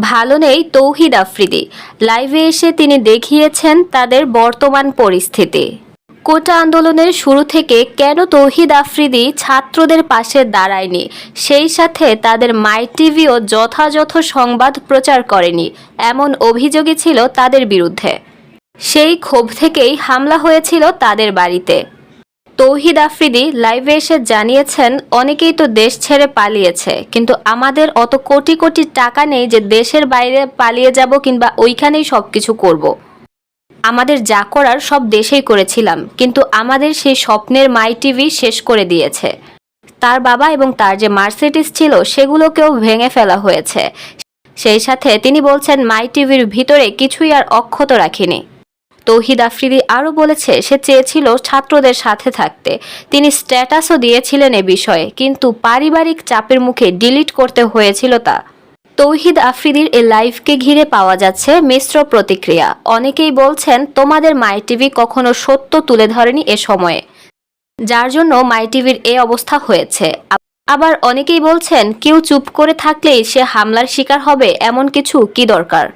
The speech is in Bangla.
ভালো নেই তৌহিদ আফ্রিদি। লাইভে এসে তিনি দেখিয়েছেন তাদের বর্তমান পরিস্থিতি। কোটা আন্দোলনের শুরু থেকে কেন তৌহিদ আফ্রিদি ছাত্রদের পাশে দাঁড়ায়নি, সেই সাথে তাদের মাই টিভিও যথাযথ সংবাদ প্রচার করেনি, এমন অভিযোগই ছিল তাদের বিরুদ্ধে। সেই ক্ষোভ থেকেই হামলা হয়েছিল তাদের বাড়িতে। তৌহিদ আফ্রিদি লাইভে এসে জানিয়েছেন, অনেকেই তো দেশ ছেড়ে পালিয়েছে, কিন্তু আমাদের অত কোটি কোটি টাকা নেই যে দেশের বাইরে পালিয়ে যাব কিংবা ওইখানেই সব কিছু করব। আমাদের যা করার সব দেশেই করেছিলাম, কিন্তু আমাদের সেই স্বপ্নের মাই টিভি শেষ করে দিয়েছে। তার বাবা এবং তার যে মার্সিডিস ছিল, সেগুলোকেও ভেঙে ফেলা হয়েছে। সেই সাথে তিনি বলছেন, মাই টিভির ভিতরে কিছুই আর অক্ষত রাখিনি। তৌহিদ আফ্রিদি আরও বলেছে, সে চেয়েছিল ছাত্রদের সাথে থাকতে। তিনি স্ট্যাটাসও দিয়েছিলেন এ বিষয়ে, কিন্তু পারিবারিক চাপের মুখে ডিলিট করতে হয়েছিল তা। তৌহিদ আফ্রিদির এ লাইভকে ঘিরে পাওয়া যাচ্ছে মিশ্র প্রতিক্রিয়া। অনেকেই বলছেন, তোমাদের মাই টিভি কখনো সত্য তুলে ধরেনি এ সময়ে। যার জন্য মাই টিভির এ অবস্থা হয়েছে। আবার অনেকেই বলছেন, কেউ চুপ করে থাকলেই সে হামলার শিকার হবে, এমন কিছু কি দরকার?